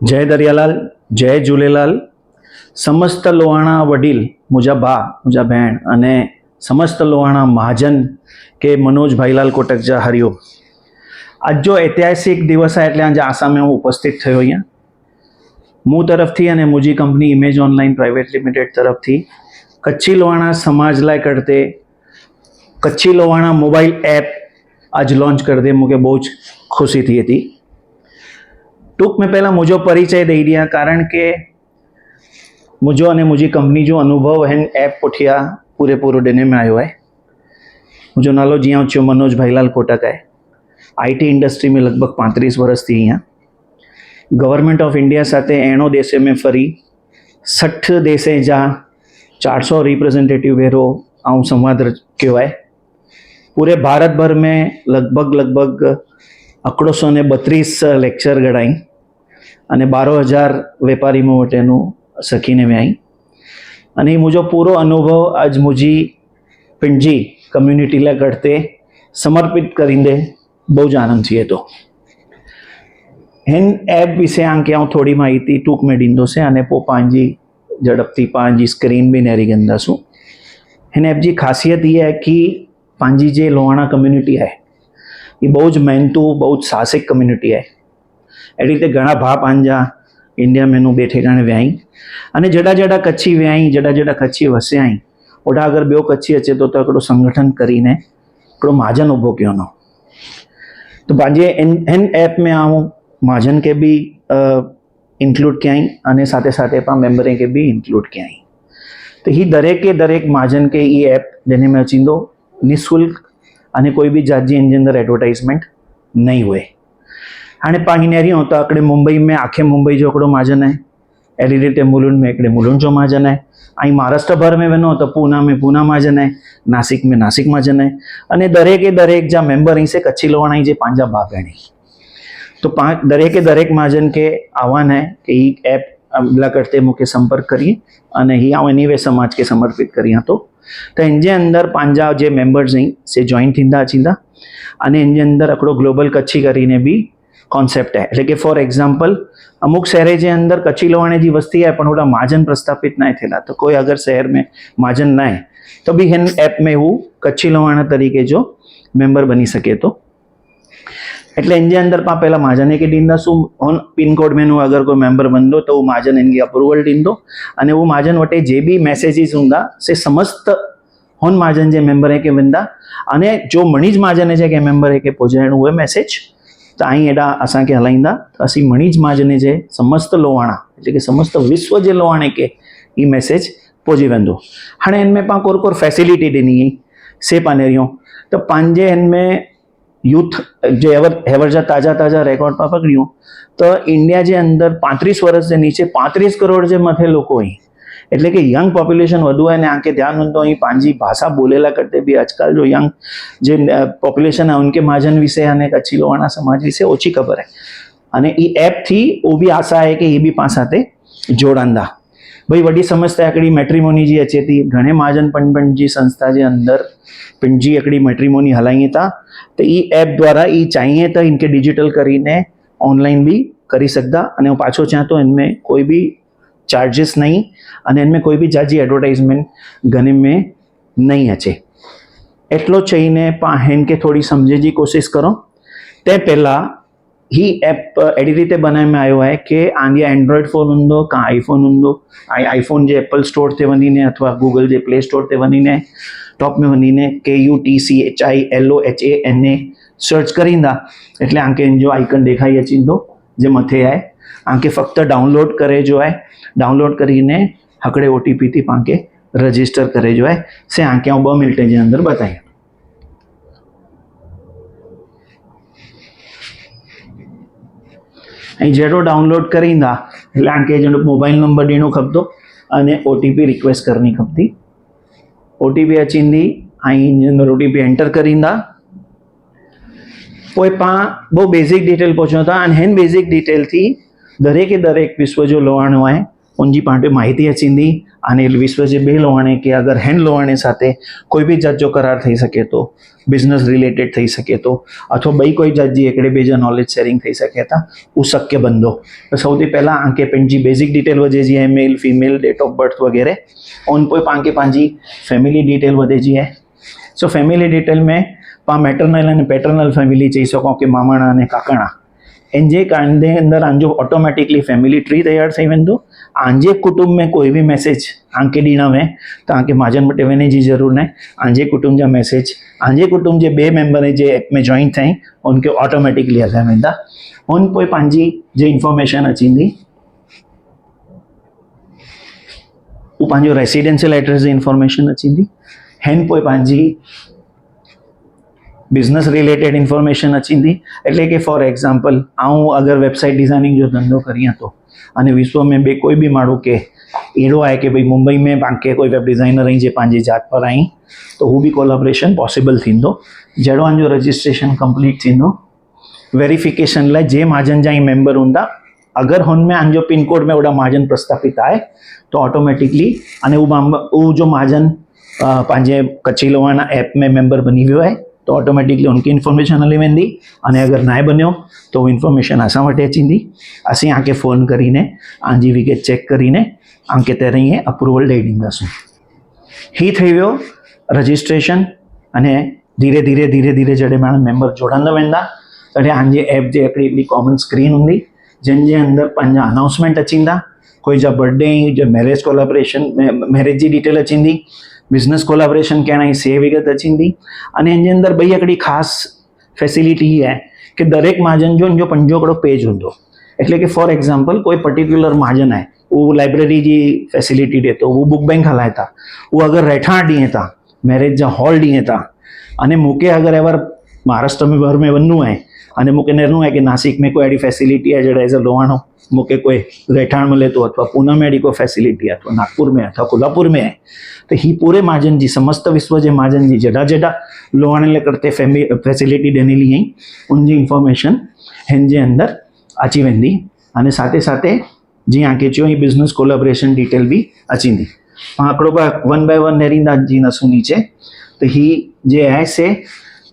જય દરિયાલાલ, જય ઝૂલેલાલ. સમસ્ત લોહાણા વડીલ મુજા બા મુજા બહેણ અને સમસ્ત લોહાણા મહાજન કે મનોજ ભાઈલાલ કોટકજા હરિયો આજ જો ઐતિહાસિક દિવસ એટલે આજે આસામે હું ઉપસ્થિત થયો અહીંયા. હું તરફથી અને મુજી company image online private limited તરફથી કચ્છી લોહાણા સમાજ લાય કરતે કચ્છી લોહાણા મોબાઈલ એપ આજ લોન્ચ કરી દે. મૂકે બહુ જ ખુશી થઈ હતી. ટૂંક મેં પહેલાં મુજો પરિચય દઈ રહ્યા, કારણ કે મુજો અને મુજી કંપની जो અનુભવ है એપ પોઠિયા પૂરેપૂરો डेने में आयो है मुझो नालो जिया छो मनोज भाईलाल कोटक है आईटी इंडस्ट्री में લગભગ પાંત્રીસ વર્ષથી અહીંયા. ગવર્મેન્ટ ઓફ ઇન્ડિયા સાથે એણો દેશે મેં ફરી. સઠ દેશે જ્યાં ચારસો રિપ્રેઝેન્ટેટિવ વેરો આવું સંવાદ કહેવાય. પૂરે ભારતભર મેં લગભગ લગભગ અકડોસો ને બત્રીસ લેક્ચર ગણાઈ અને બારો હજાર વેપારી મોટેનું સખીને મેં અહીં અને એ મુજો પૂરો અનુભવ આજ મુજી પિંડજી કમ્યુનિટીલા કરતે સમર્પિત કરીને બહુ જ આનંદ છે તો હેન એપ વિશે આંકે હું થોડી માહિતી ટૂંક મેળીંદો છે અને પો પાંજી ઝડપથી પાંજી સ્ક્રીન બી નેરી ગંદા છું. હેન એપ જી ખાસિયત એ હે કે પાંજી જે લોહાણા કમ્યુનિટી હે, એ બહુ જ મહેનતુ, બહુ જ સાહસિક કમ્યુનિટી હે. એવી રીતે ઘણા ભા પાંજા ઇન્ડિયા મેનું બે ઠેકાણે વ્યાઈ. અને જડા જડા કચ્છી વ્યાઈ, જડા જડા કચ્છી વસ્યાઈ. ઓઢા આગળ બેઓ કચ્છી હશે તો તો એકડો સંગઠન કરીને એકડો મહાજન ઊભો કયોનો તો પાંજે એન એન એપ મેં આવું મહાજન કે બી ઇન્ક્લુડ ક્યાંય અને સાથે સાથે પણ મેમ્બરે કે બી ઇન્ક્લુડ ક્યાંય. તો એ દરેકે દરેક મહાજન કે એ એપ જેને મેં ચીંદો નિઃશુલ્ક અને કોઈ બી જાતની એની અંદર એડવર્ટાઇઝમેન્ટ નહીં હોય. हाणे पाण हींअर आहियूं त हिकिड़े मुंबई में आखे मुंबई जो हिकिड़ो महाजन आहे अहिड़ी रीते मुलुनि में हिकिड़े मुलुनि जो महाजन आहे ऐं महाराष्ट्र भर में वञो त पूना में पूना महाजन आहे नासिक में नासिक महाजन आहे अने દરેકે દરેક जा मेंबर અહીં से કચ્છી લોવાણા જે પાંજા ભાગ આણી તો પાંચ દરેકે દરેક મહાજન કે આહવાન है कि ई ऐप अगला करते मूंखे संपर्क करिए અને ही आउं एनी वे समाज खे समर्पित करियां थो त इन जे अंदरि पंहिंजा जे मेंबर्स आहिनि से जॉइन थींदा अचींदा अने इन जे अंदरि हिकिड़ो ग्लोबल कच्छी કરીને बि કોન્સેપ્ટ है એટલે કે ફોર એક્ઝામ્પल અમુક શહેરે જે અંદર કચ્છી લોહાણી जी વસ્તી है પણ ઓલા महाजन પ્રસ્થાપિત ના થયેલા. તો કોઈ અગર શહેર મેં महाजन ના હે તો બી હેન એપ મેં હું કચ્છી લોહાણા તરીકે જો મેમ્બર બની શકે તો. એટલે એની અંદર પા પહેલાં મહાજને કે દીંદા શું ઓન પિનકોડ મેનું અગર કોઈ મેમ્બર બંદો તો હું મહાજન એની અપ્રુવલ દીંદો અને હું મહાજન વટે જે બી મેસેજીસ હુંગા સે સમસ્ત હોન મહાજન જે મેમ્બર હે કે વિંદા, અને જો મણીજ મહાજને છે કે મેમ્બર હે કે પહોંચાડવું હોય મેસેજ त आई हेॾा असांखे हलाईंदा त असीं मणिज महाजन जे समस्त लोहाणा जेके समस्त विश्व जे लोहाणे खे हीउ मैसेज पहुची वेंदो हाणे हिन में पाण कोर कोर फैसिलिटी ॾिनी हुई से पानेरियूं त पंहिंजे हिन में यूथ जे हेवर हेवर जा ताज़ा ताज़ा रिकॉर्ड पा पकड़ियूं त इंडिया जे अंदरि પાંત્રીસ વર્ષ जे નીચે પાંત્રીસ કરોડ जे मथे લોકો हुई એટલે કે યંગ પોપ્યુલેશન વધુ હોય ને આંके ध्यान उन तो અહીં પાંજી ભાષા બોલેલા કરતે બી આજકાલ જો યંગ જે પોપ્યુલેશન હે ઉનકે મહાજન વિશે અને કચ્છી લોહાણા સમાજ વિશે ઓછી ખબર હે. અને એ એપથી ઓબી આશા હે કે એ બી પા સાથે જોડાંદા. ભાઈ વડી સમસ્યા એકડી મેટ્રીમોની જે હતી ઘણે મહાજન પંડપંડજી સંસ્થા જે અંદર પિંડજી એકડી મેટ્રીમોની હલાઈ હતા તો એ એપ દ્વારા એ ચાહીએ તો ઇનકે ડિજિટલ કરીને ઓનલાઈન બી કરી શકતા અને હું પાછો ચાહતો એમને કોઈ બી चार्जिस नहीं, अने इनमें कोई भी जाजी एडवर्टाइजमेंट घने में नहीं अचे એટલો ચઈને પાહેન કે થોડી સમજે જી કોશિશ કરો તે પહેલાં ही એપ એડી રીતે બનાવવામાં આવ્યો હોય કે આની એન્ડ્રોઈડ ફોન ઊંધો કાં આઈફોન ઊંધો આઈફોન જે એપલ સ્ટોર તે વનીને અથવા ગૂગલ જે પ્લે સ્ટોર તે વનીને ટોપ મેં વનીને K U T C H I L O H A N A search કરીંદા એટલે આંકે જો આઇકન દેખાઈ અચીંદો જે મથે આય આંકે ફક્ત ડાઉનલોડ કરે જોવાય. ડાઉનલોડ કરીને હકડે ઓટીપીથી પાંકે રજિસ્ટર કરે જોવાય. સે આંકે હું બ મિનિટની અંદર બતાવી અહીં જેડો ડાઉનલોડ કરીને એટલે આંકે જેનો મોબાઈલ નંબર દેણો ખપતો અને ઓટીપી રિક્વેસ્ટ કરની ખપતી. ઓટીપી અચીંદી અહીં અંદર ઓટીપી એન્ટર કરીને કોઈ પા બહુ બેઝિક ડિટેલ પહોંચ્યો હતા અને હેન બેઝિક ડિટેલથી દરેકે દરેક વિશ્વ જો લોહાણો आहे उनजी पाण माहिती अचींदी अने विश्व जे ॿिए लोहाणे के अगरि हिन लोहाणे સાથે કોઈ બી જાતજો કરાર થઈ શકે તો બિઝનેસ રિલેટેડ થઈ શકે તો અથવા ॿई કોઈ જાત जी हिकिड़े ॿिए जा नॉलेज शेयरिंग થઈ શકે था उहो शक्य बंदो त સૌથી પહેલાં આંકે पंहिंजी बेसिक डिटेल वधे जी आहे male female date of birth वग़ैरह उन पोइ पाण खे पंहिंजी फैमिली डिटेल वधे जी आहे સો ફેમિલી ડિટેલ में पाण મેટરનલ અને પેટર્નલ ફેમિલી ચઈ શકો કે મામાણા અને કાકાણા इन जे कांदे अंदरि आंजो ऑटोमेटिकली फैमिली ट्री तयारु थी वेंदो आंजे कुटुंब में कोई बि मैसेज आंके ॾियणा में तव्हांखे महाजन वटि वञण जी ज़रूरत न आहे आंजे कुटुंब जा मैसेज आंजे कुटुंब जे ॿिए मेंबर जे ऐप में जॉइन थियईं उनखे ऑटोमेटिकली हलाए वेंदा उन पोइ पंहिंजी जे इंफॉर्मेशन अचींदी उहो पंहिंजो रेसिडेंशियल एड्रेस जी इंफॉर्मेशन अचींदी हिन पोइ पंहिंजी બિઝનેસ રિલેટેડ ઇન્ફોર્મેશન અચીંદી એટલે કે ફોર એક્ઝામ્પલ આ હું અગર વેબસાઇટ ડિઝાઇનિંગ જો ધંધો કરી હતો અને વિશ્व में बे कोई भी माण्हू के अहिड़ो आहे की भई मुंबई में पाण खे कोई वेब डिज़ाइनर आहीं जे पंहिंजी जात पर आहीं तो हू बि कोलाब्रेशन पॉसिबल थींदो जहिड़ो हुनजो रजिस्ट्रेशन कंप्लीट थींदो वेरिफिकेशन लाइ जे महाजन जा ई मेंबर हूंदा अगरि हुन में हुनजो पिनकोड में ओॾा महाजन प्रस्थापित आहे तो ऑटोमेटिकली अने हू हू जो महाजन पंहिंजे कची लोहाणा ऐप में मेंबर बनी वियो आहे तो ऑटोमेटिकली उनकी इन्फॉर्मेशन हली वेंदी अने अगरि नाहे बनियो तो इन्फॉर्मेशन असां वटि अचींदी असीं तव्हांखे फ़ोन करीने तव्हांजी विकेट चेक करीने तव्हांखे तहिड़ी ई अप्रूवल ॾेई ॾींदासूं हीउ थी वियो रजिस्ट्रेशन अने धीरे धीरे धीरे धीरे जॾहिं माण्हू मेंबर जोड़ंदा वेंदा तॾहिं तव्हांजी ऐप जी हिकिड़ी हिकिड़ी कॉमन स्क्रीन हूंदी जंहिंजे अंदरि पंहिंजा अनाउंसमेंट अचींदा कोई जा बर्थडे जो मैरिज कोलाब्रेशन मैरिज जी डिटेल अचींदी બિઝનેસ कोलाब्रेशन कहना ही सी विगत अचींदी અને એની અંદર ભાઈ એકડી ખાસ ફેસિલિટી હે કે દરેક મહાજન જો જો પંજોકડો પેજ હોતો. એટલે કે ફોર એક્ઝામ્પલ કોઈ પર્ટિક્યુલર મહાજન હે वो लाइब्रेरी जी फैसिलिटी देतो वो बुक बैंक हलायता वो अगर રહેઠાણ દીતા મેરેજ જા હોલ દીતા અને મુકે અગર એવર મહારાષ્ટ્ર મે ભર મે વનનું હે અને મુકે નેરનું હે કે નાસિક મે કોઈ એડી ફેસિલિટી હે જડે એઝ અ લોહાણો अ लोहाणो मूंखे कोई रहठाण मिले थो अथवा पूना में अहिड़ी कोई फैसिलिटी आहे अथवा नागपुर में अथवा कोल्हापुर में आहे त ही पूरे महाजन जी समस्त विश्व जे महाजन जी जॾा जॾा लोहाणे लाइ करते फैमि फैसिलिटी ॾिनली आई उनजी इंफॉर्मेशन हिन जे अंदरि अची वेंदी अने साथे साथे जीअं आके चयो ई बिज़नेस कोलाब्रेशन डिटेल बि अचींदी पाण हिकिड़ो ॿ वन बाय वन नेरींदा जी नसूं नीचे त ही जे आहे से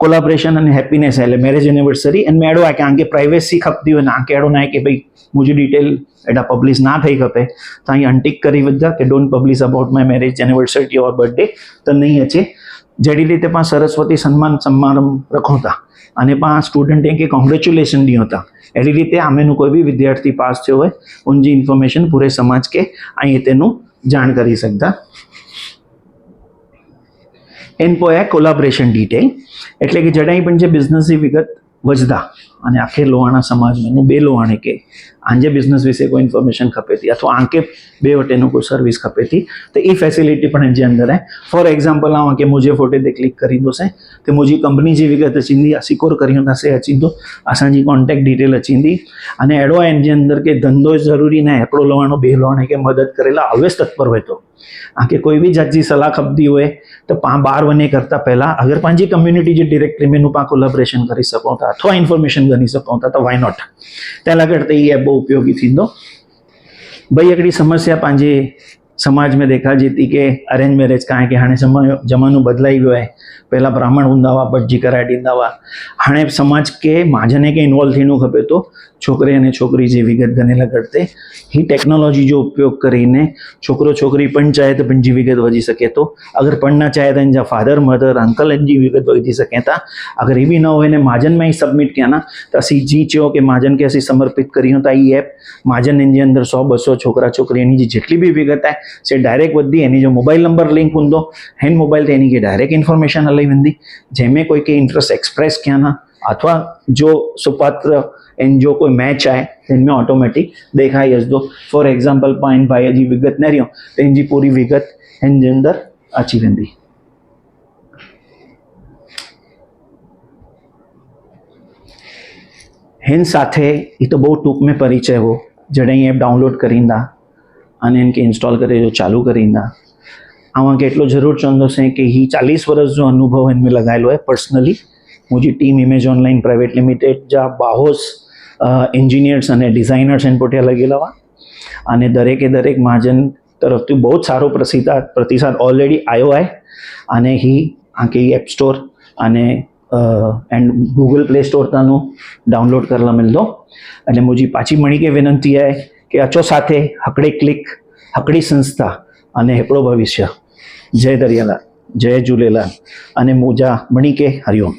કોલાબરેશન અને હેપીનેસ એટલે મેરેજ એનિવર્સરી એન્ડ મેં એડો આ કે આંગે પ્રાઇવેસી ખપતી હોય ને આંકે એડો ના કે ભાઈ મુજબ ડિટેલ એટા પબ્લિશ ના થઈ ખપે, તો અહીં અનટિક કરી બધા કે don't publish about my marriage anniversary or birthday તો નહીં અચે જેડી રીતે પણ સરસ્વતી સન્માન સમારંભ રખો હતા અને પણ આ સ્ટુડન્ટે કે કોંગ્રેચ્યુલેશન દી હતા. એડી રીતે આમેનું કોઈ બી વિદ્યાર્થી પાસ થયો હોય ઊંજી ઇન્ફોર્મેશન પૂરે સમાજ કે અહીં તેનું જાણ કરી શકતા. એન પોયા કોલાબરેશન ડિટેલ એટલે કે જડાઈ પણ છે બિઝનેસની વિગત વજदा અને આખે લોહાણા સમાજમાં બે લોહાણે કે આંજે બિઝનેસ વિશે કોઈ ઇન્ફોર્મેશન ખપે थी અથવા આંકે બે વટેનું કોઈ સર્વિસ खपे थी त ई फैसिलिटी पण जे अंदरि आहे फॉर एग्ज़ाम्पल आउं की मुंहिंजे फोटे ते क्लिक करींदोसीं त मुंहिंजी कंपनी जी विगत अचींदी आहे सिक्योर करींदासीं अचींदो असांजी कॉन्टेक्ट डिटेल अचींदी अने अहिड़ो आहे इन जे अंदरि की धंधो ज़रूरी न आहे हिकिड़ो लोहाणो ॿिए लोहाणे खे मदद करे लाइ ऑलवेज तत्पर हुए थो तव्हांखे कोई बि जात जी सलाह खपंदी हुए त पाण ॿाहिरि वञे करता पहिला अगरि पंहिंजी कम्युनिटी जी डायरेक्टरी में पाण कोलाब्रेशन करे सघूं था अथवा इन्फॉर्मेशन ॻणी सघूं था त वाई नॉट तंहिं लाइ त इहा ऐप उपयोगी थींदो भई हिकिड़ी समस्या पंहिंजे समाज में ॾेखारिजे थी की अरेंज मैरिज का आहे की हाणे समय ज़मानो बदिलाई वियो आहे पहिला ब्राह्मण हूंदा हुआ भटजी कराए ॾींदा हुआ हाणे समाज खे महाजने खे इन्वॉल्व थियणो खपे थो છોકરે અને છોકરી જે વિગત ગણેલા ઘડતે ही ટેકનોલોજી જો ઉપયોગ કરીને છોકરો છોકરી પણ ચાહે તો પણ જીવિગત વધી શકે. તો અગર પણના ચાહે તો એના ફાધર મધર અંકલ એન જીવિગત વધી શકે તા. અગર એ બી ન હોય ને માજનમાં અહીં સબમિટ ક્યાં ના, તો અસી જી ચો કે માજન કે અસી સમર્પિત કર્યું તો આ એપ માજન એની અંદર સો, બસો છોકરા છોકરીની જે જેટલી બી વિગત આય સે ડાયરેક્ટ વધી એની જો મોબાઈલ નંબર લિંક હુંદો હેન્ડ મોબાઈલ તે એની કે ડાયરેક્ટ ઇન્ફોર્મેશન અલઈ વંદી જેમે કોઈ કે ઇન્ટરેસ્ટ એક્સપ્રેસ ક્યાં ના जंहिंमें कोई के इंट्रस्ट एक्सप्रेस कया न अथवा जो सुपात्र इन जो कोई मैच आहे हिन में ऑटोमेटिक ॾेखारी अचंदो फॉर एग्ज़ाम्पल पाण हिन भाईअ जी विगत न रियूं त हिन जी पूरी विगत हिन जे अंदरि अची वेंदी हिन સાથે એ તો બહુ ટૂંક में પરિચય हो जॾहिं एप डाउनलोड करींदा અને हिन खे इंस्टॉल करे जो चालू करींदा आउं एटलो ज़रूरु चवंदुसि की ही चालीस वर्ष जो अनुभव हिन में लॻाइलो आहे पर्सनली मुझी team image online private limited जा बाहोस એન્જિનિયર્સ અને ડિઝાઇનર્સ એન્ડ પોટિયા લગી લેવા અને દરેકે દરેક મહાજન તરફથી બહુ જ સારો પ્રતિસાદ પ્રતિસાદ ઓલરેડી આવ્યો હોય અને હી આખી એપ સ્ટોર અને એન્ડ ગૂગલ પ્લે સ્ટોર તાનું ડાઉનલોડ કરવા મળતો એટલે મુજી પાછી મણી કે વિનંતી હે કે અચો સાથે હકડે ક્લિક હકડી સંસ્થા અને હેકડો ભવિષ્ય જય દરિયાલાલ જય ઝૂલેલાલ અને મોજા મણી કે હરિઓમ